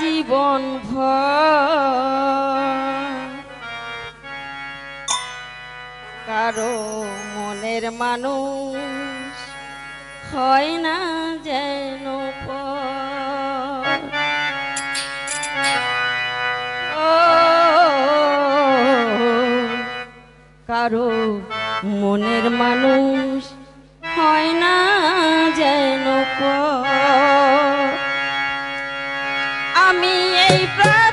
জীবন কারও মনের মানুষ হয় না যেন কারও মনের মানুষ হয় না যেন পর। paper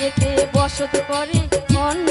এতে বসত করে অন্য